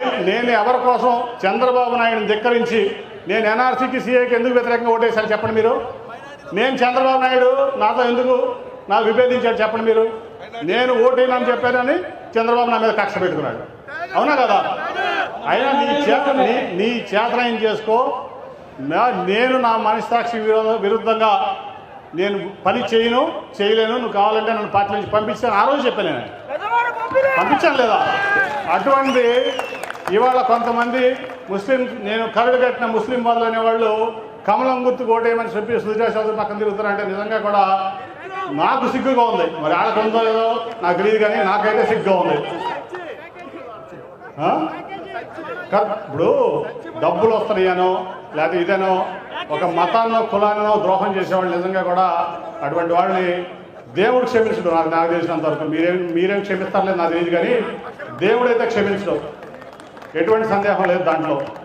నేను ఎవరి కోసం చంద్రబాబు నాయుడుని ధిక్కరించి నేను ఎన్ఆర్సీకి సీఏకి ఎందుకు వ్యతిరేకంగా ఓటేశాను చెప్పండి మీరు? నేను చంద్రబాబు నాయుడు నాతో ఎందుకు నాకు విభేదించాడు చెప్పండి మీరు? నేను ఓటేనని చెప్పానని చంద్రబాబు నా మీద కక్ష పెట్టుకున్నాడు. అవునా కదా? అయినా నీ చేత నీ చేతనయం చేసుకో. నా- నేను నా మనస్సాక్షి విరోధ విరుద్ధంగా నేను పని చేయను చేయలేను. నువ్వు కావాలంటే నన్ను పార్టీ నుంచి పంపిస్తాను ఆ రోజు చెప్పాను నేను. పంపించాను లేదా? అటువంటి ఇవాళ కొంతమంది ముస్లిం నేను కరడు కట్టిన ముస్లిం వాళ్ళు అనేవాళ్ళు కమలం గుర్తు కోటేయమని చెప్పి సుజా చౌదరి పక్కన తిరుగుతారంటే నిజంగా కూడా నాకు సిగ్గుగా ఉంది. మరి వాళ్ళకు ఉందో లేదో నాకు తెలియదు కానీ నాకైతే సిగ్గుగా ఉంది. ఇప్పుడు డబ్బులు వస్తున్నాయనో లేకపోతే ఇదేనో ఒక మతాన్నో కులాన్నో ద్రోహం చేసేవాళ్ళు నిజంగా కూడా అటువంటి వాళ్ళని దేవుడు క్షమించడు నాకు నాకు తెలిసినంత వరకు మీరేం మీరేం క్షమిస్తారులేదు నాకు తెలియదు కానీ దేవుడైతే క్షమించడం. ఎటువంటి సందేహం లేదు దాంట్లో.